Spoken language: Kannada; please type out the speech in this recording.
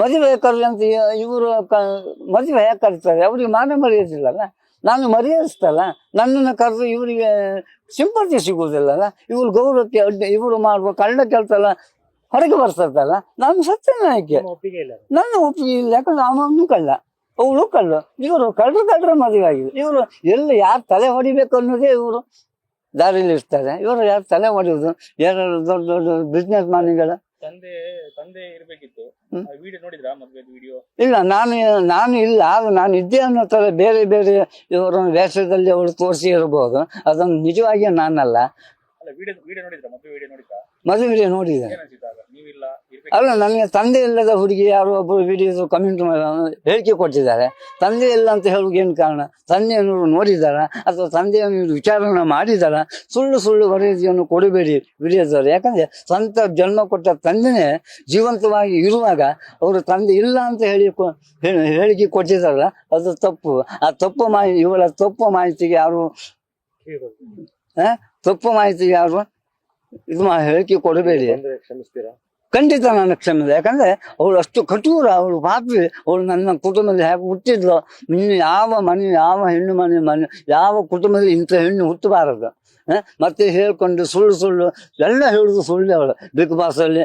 ಮದುವೆ ಕರ್ಲಿ ಅಂತ ಇವರು ಮದುವೆ ಯಾಕೆ ಕರೀತಾರೆ? ಅವ್ರಿಗೆ ಮಾನ ಮರ್ಯಾದಿಲ್ಲಲ್ಲ? ನಾನು ಮರ್ಯಾದಿಸ್ತಲ್ಲ? ನನ್ನನ್ನು ಕರೆದು ಇವರಿಗೆ ಸಿಂಪತಿ ಸಿಗುವುದಿಲ್ಲಲ್ಲ? ಇವ್ರು ಗೌರವಕ್ಕೆ ಅಡ್ಡಿ ಇವರು ಮಾಡುವ ಕಳ್ಳ ಕೆಲಸ ಎಲ್ಲ ಹೊರಗೆ ಬರ್ತದಲ್ಲ ನಾನು ಇಲ್ಲ ನನ್ನ ಒಪ್ಪಿಗೆ ಇಲ್ಲ. ಯಾಕಂದ್ರೆ ಅವನು ಕಳ್ಳ. ಅವಳು ಕಳ್ಳು. ಇವರು ಕಳ್ಳರು ಕಳ್ಳರ ಮದುವೆ ಆಗಿದೆ. ಇವರು ಎಲ್ಲಿ ಯಾರು ತಲೆ ಹೊಡಿಬೇಕು ಅನ್ನೋದೇ ಇವರು ದಾರಿಲಿ ಇರ್ತಾರೆ ಇವರು ಯಾರು ತಲೆ ಹೊಡೆಯೋದು ಯಾರು ದೊಡ್ಡ ದೊಡ್ಡ ಬಿಸ್ನೆಸ್ ಮ್ಯಾನ್ಗಳ ತಂದೆ ತಂದೆ ಇರ್ಬೇಕಿತ್ತು. ವಿಡಿಯೋ ನೋಡಿದ್ರಾ ಮದ್ವೆ ವಿಡಿಯೋ ಇಲ್ಲ ನಾನು ನಾನು ಇಲ್ಲ ಆಗ ನಾನು ಇದ್ದೆ ಅನ್ನೋ ಥರ ಬೇರೆ ಬೇರೆ ಇವರ ವೇಷದಲ್ಲಿ ಅವಳು ತೋರಿಸಿ ಇರಬಹುದು ಅದನ್ನು ನಿಜವಾಗಿಯೂ ನಾನಲ್ಲ. ಅಲ್ಲ ವಿಡಿಯೋ ವಿಡಿಯೋ ನೋಡಿದ್ರಾ? ಮದ್ವೆ ವಿಡಿಯೋ ನೋಡಿದ್ರಾ? ಮದುವೆ ನೋಡಿದೆ. ಏನ್ ಅನ್ಸಿತ್ತು ಆಗ? ನೀವಿಲ್ಲ? ಅಲ್ಲ ನನಗೆ ತಂದೆ ಇಲ್ಲದ ಹುಡುಗಿ ಯಾರು ಒಬ್ಬರು ವಿಡಿಯೋ ಕಮೆಂಟ್ ಹೇಳಿಕೆ ಕೊಟ್ಟಿದ್ದಾರೆ. ತಂದೆ ಇಲ್ಲ ಅಂತ ಹೇಳೋಕೆ ಏನು ಕಾರಣ? ತಂದೆಯನ್ನು ನೋಡಿದಾರ ಅಥವಾ ತಂದೆಯನ್ನು ಇವರು ವಿಚಾರಣೆ ಮಾಡಿದಾರ ಸುಳ್ಳು ಸುಳ್ಳು ವರದಿಯನ್ನು ಕೊಡಬೇಡಿ ವಿಡಿಯೋದವರು ಯಾಕಂದ್ರೆ ಸ್ವಂತ ಜನ್ಮ ಕೊಟ್ಟ ತಂದೆನೇ ಜೀವಂತವಾಗಿ ಇರುವಾಗ ಅವರು ತಂದೆ ಇಲ್ಲ ಅಂತ ಹೇಳಿ ಹೇಳಿಕೆ ಕೊಟ್ಟಿದಾರಲ್ಲ ಅದು ತಪ್ಪು. ಆ ತಪ್ಪು ಮಾಹಿತಿ ಇವರ ತಪ್ಪು ಮಾಹಿತಿಗೆ ಯಾರು ತಪ್ಪು ಮಾಹಿತಿಗೆ ಯಾರು ಇದು ಮಾ ಹೇಳಿಕೆ ಕೊಡಬೇಡಿ. ಕ್ಷಮಿಸ್ತೀರಾ? ಖಂಡಿತ ನಾನು ಕ್ಷಮಿಸಿದೆ ಯಾಕಂದ್ರೆ ಅವಳು ಅಷ್ಟು ಕಠೋರ, ಅವಳು ಪಾಪಿ ಅವಳು ನನ್ನ ಕುಟುಂಬದಲ್ಲಿ ಹೇಗೆ ಹುಟ್ಟಿದ್ಲು, ಇನ್ನು ಯಾವ ಮನೆ, ಯಾವ ಹೆಣ್ಣು ಮನೆ ಮನೆ, ಯಾವ ಕುಟುಂಬದಲ್ಲಿ ಇಂಥ ಹೆಣ್ಣು ಹುಟ್ಟಬಾರದು? ಮತ್ತೆ ಹೇಳ್ಕೊಂಡು ಸುಳ್ಳು ಸುಳ್ಳು, ಎಲ್ಲ ಹೇಳುದು ಸುಳ್ಳು ಅವಳು ಬಿಗ್ ಬಾಸ್ ಅಲ್ಲಿ